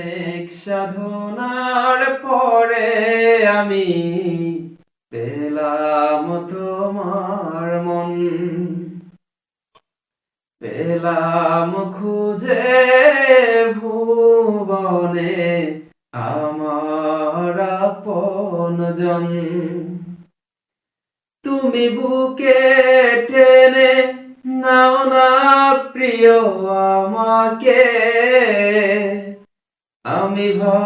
অনেক সাধনার পরে আমি পেলাম তোমার মন। পেলাম খুঁজে ভুবনে আমার আপনজন তুমি বুকে টেনে নাও না প্রিয়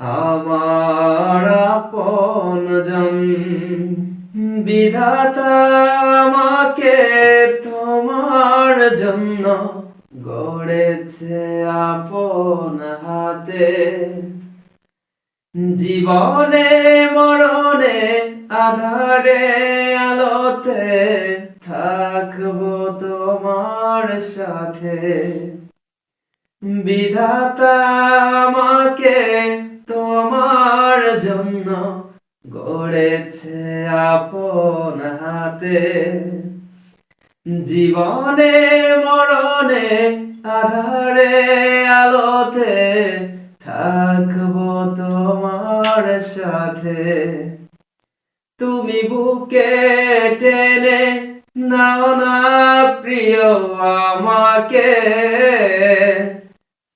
আমার আপনজন বিধাতা আমাকে তোমার জন্য গড়েছে আপন হাতে। জীবনে, মরণে, আধারে, আলোতে থাকব তোমার সাথে। বিধাতা আমাকে তোমার জন্য গড়েছে আপন হাতে। জীবনে, মরণে, আধারে, আলোতে থাকব তোমার সাথে। তুমি বুকে টেনে নাও না প্রিয় আমাকে।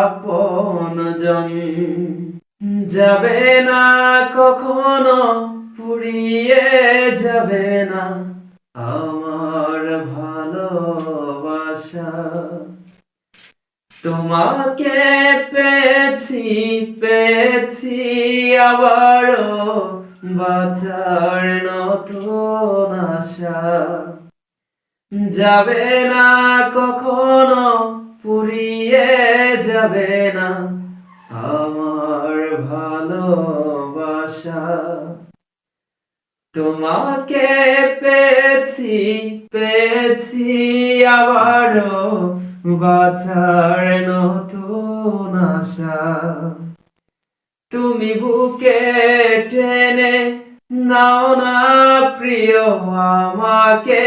আপনজন যাবে না কখনো পুড়িয়ে যাবে না। আমার ভালোবাসা। তোমাকে পেয়েছি পেয়েছি আবারও বাঁচার নতুন আশা। যাবে না কখনো পুড়িয়ে যাবে না আমার ভালোবাসা। তোমাকে পেয়েছি পেয়েছি আবারও বাঁচার নতুন আশা। তুমি বুকে টেনে নাও না প্রিয় আমাকে।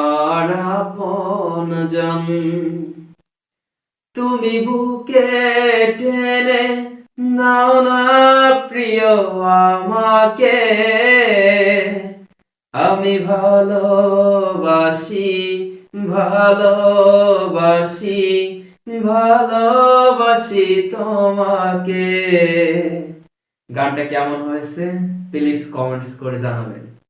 আপনজন তুমি বুকে টেনে নাও না প্রিয় আমাকে। আমি ভালোবাসি ভালোবাসি ভালোবাসি তোমাকে। গানটা কেমন হয়েছে? প্লিজ কমেন্টস করে জানাবেন।